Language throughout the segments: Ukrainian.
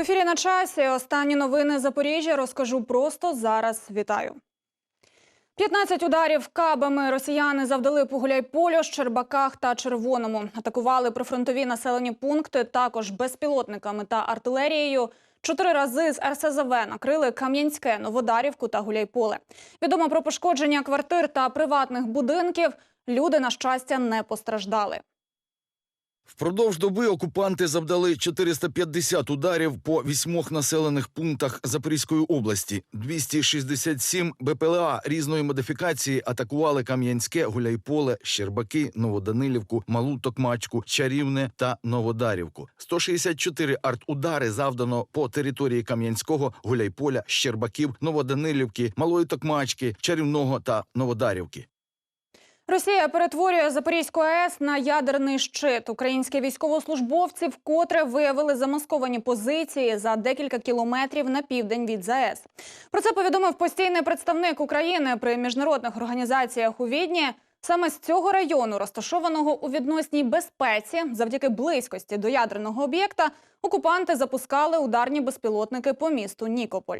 ефірі на часі. Останні новини Запоріжжя розкажу просто зараз. Вітаю. 15 ударів кабами росіяни завдали по Гуляйполю, Щербаках та Червоному. Атакували прифронтові населені пункти, також безпілотниками та артилерією. Чотири рази з РСЗВ накрили Кам'янське, Новодарівку та Гуляйполе. Відомо про пошкодження квартир та приватних будинків. Люди, на щастя, не постраждали. Впродовж доби окупанти завдали 450 ударів по вісьмох населених пунктах Запорізької області. 267 БПЛА різної модифікації атакували Кам'янське, Гуляйполе, Щербаки, Новоданилівку, Малу Токмачку, Чарівне та Новодарівку. 164 артудари завдано по території Кам'янського, Гуляйполя, Щербаків, Новоданилівки, Малої Токмачки, Чарівного та Новодарівки. Росія перетворює Запорізьку АЕС на ядерний щит. Українські військовослужбовці вкотре виявили замасковані позиції за декілька кілометрів на південь від ЗАЕС. Про це повідомив постійний представник України при міжнародних організаціях у Відні. Саме з цього району, розташованого у відносній безпеці, завдяки близькості до ядерного об'єкта, окупанти запускали ударні безпілотники по місту Нікополь.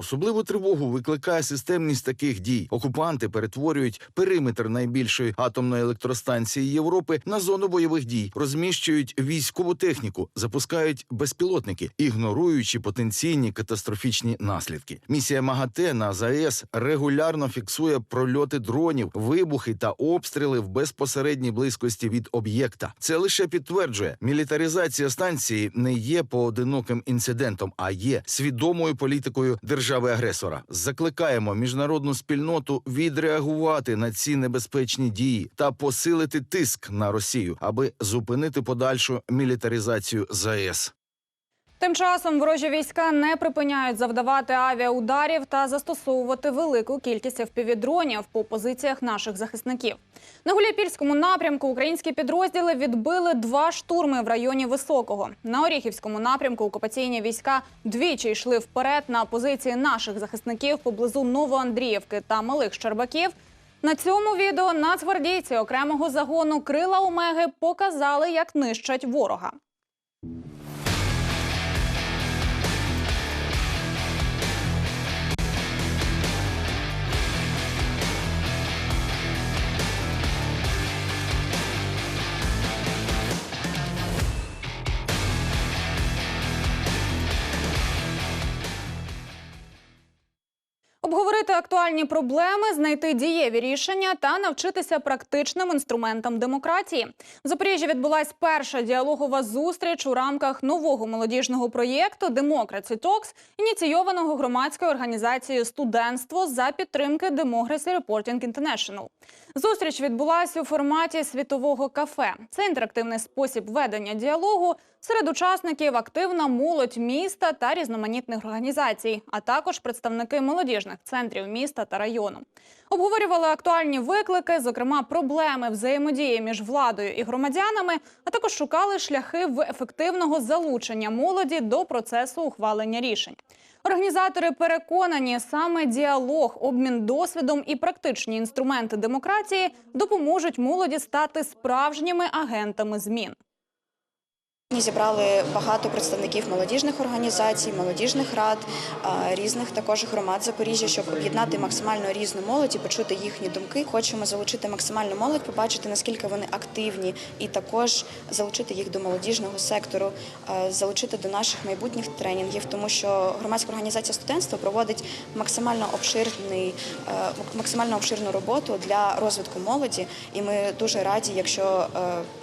Особливу тривогу викликає системність таких дій. Окупанти перетворюють периметр найбільшої атомної електростанції Європи на зону бойових дій, розміщують військову техніку, запускають безпілотники, ігноруючи потенційні катастрофічні наслідки. Місія МАГАТЕ на ЗАЕС регулярно фіксує прольоти дронів, вибухи та обстріли в безпосередній близькості від об'єкта. Це лише підтверджує, мілітаризація станції не є поодиноким інцидентом, а є свідомою політикою держави-агресора. Закликаємо міжнародну спільноту відреагувати на ці небезпечні дії та посилити тиск на Росію, аби зупинити подальшу мілітаризацію ЗАЕС. Тим часом ворожі війська не припиняють завдавати авіаударів та застосовувати велику кількість FPV-дронів по позиціях наших захисників. На Гуляйпільському напрямку українські підрозділи відбили два штурми в районі Високого. На Оріхівському напрямку окупаційні війська двічі йшли вперед на позиції наших захисників поблизу Новоандріївки та Малих Щербаків. На цьому відео нацгвардійці окремого загону Крила Омеги показали, як нищать ворога. Актуальні проблеми, знайти дієві рішення та навчитися практичним інструментам демократії. В Запоріжжі відбулась перша діалогова зустріч у рамках нового молодіжного проєкту Democracy Talks, ініційованого громадською організацією Студентство за підтримки Democracy Reporting International. Зустріч відбулася у форматі світового кафе. Це інтерактивний спосіб ведення діалогу. Серед учасників активна молодь міста та різноманітних організацій, а також представники молодіжних центрів міста та району. Обговорювали актуальні виклики, зокрема проблеми взаємодії між владою і громадянами, а також шукали шляхи в ефективного залучення молоді до процесу ухвалення рішень. Організатори переконані, саме діалог, обмін досвідом і практичні інструменти демократії допоможуть молоді стати справжніми агентами змін. Ми Зібрали багато представників молодіжних організацій, молодіжних рад, різних також громад Запоріжжя, щоб об'єднати максимально різну молодь і почути їхні думки. Хочемо залучити максимальну молодь, побачити наскільки вони активні, і також залучити їх до молодіжного сектору, залучити до наших майбутніх тренінгів, тому що громадська організація студентства проводить максимально обширний, максимально обширну роботу для розвитку молоді. І ми дуже раді, якщо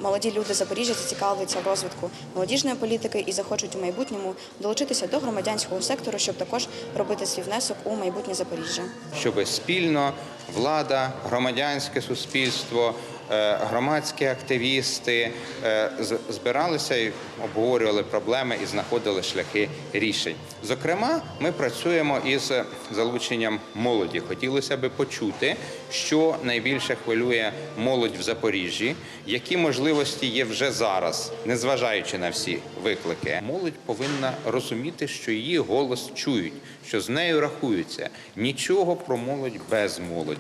молоді люди Запоріжжя зацікавляться в розвитку молодіжної політики і захочуть у майбутньому долучитися до громадянського сектору, щоб також робити свій внесок у майбутнє Запоріжжя. щоб спільно влада, громадянське суспільство, громадські активісти е, збиралися і обговорювали проблеми і знаходили шляхи рішень. Зокрема, ми працюємо із залученням молоді. Хотілося би почути, що найбільше хвилює молодь в Запоріжжі, які можливості є вже зараз, незважаючи на всі виклики. Молодь повинна розуміти, що її голос чують, що з нею рахуються. Нічого про молодь без молоді.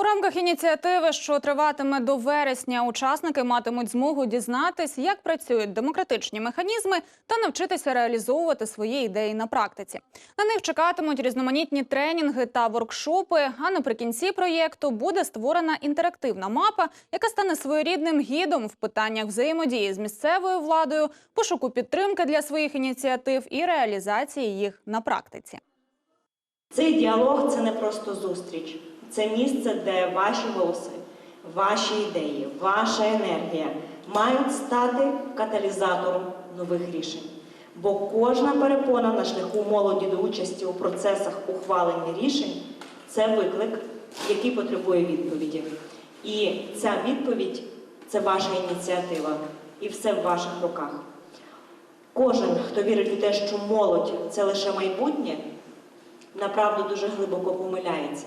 У рамках ініціативи, що триватиме до вересня, учасники матимуть змогу дізнатись, як працюють демократичні механізми та навчитися реалізовувати свої ідеї на практиці. На них чекатимуть різноманітні тренінги та воркшопи. А наприкінці проєкту буде створена інтерактивна мапа, яка стане своєрідним гідом в питаннях взаємодії з місцевою владою, пошуку підтримки для своїх ініціатив і реалізації їх на практиці. Цей діалог це не просто зустріч, це місце, де ваші голоси, ваші ідеї, ваша енергія мають стати каталізатором нових рішень. Бо кожна перепона на шляху молоді до участі у процесах ухвалення рішень це виклик, який потребує відповіді. І ця відповідь це ваша ініціатива, і все в ваших руках. Кожен, хто вірить у те, що молодь це лише майбутнє, направду дуже глибоко помиляється,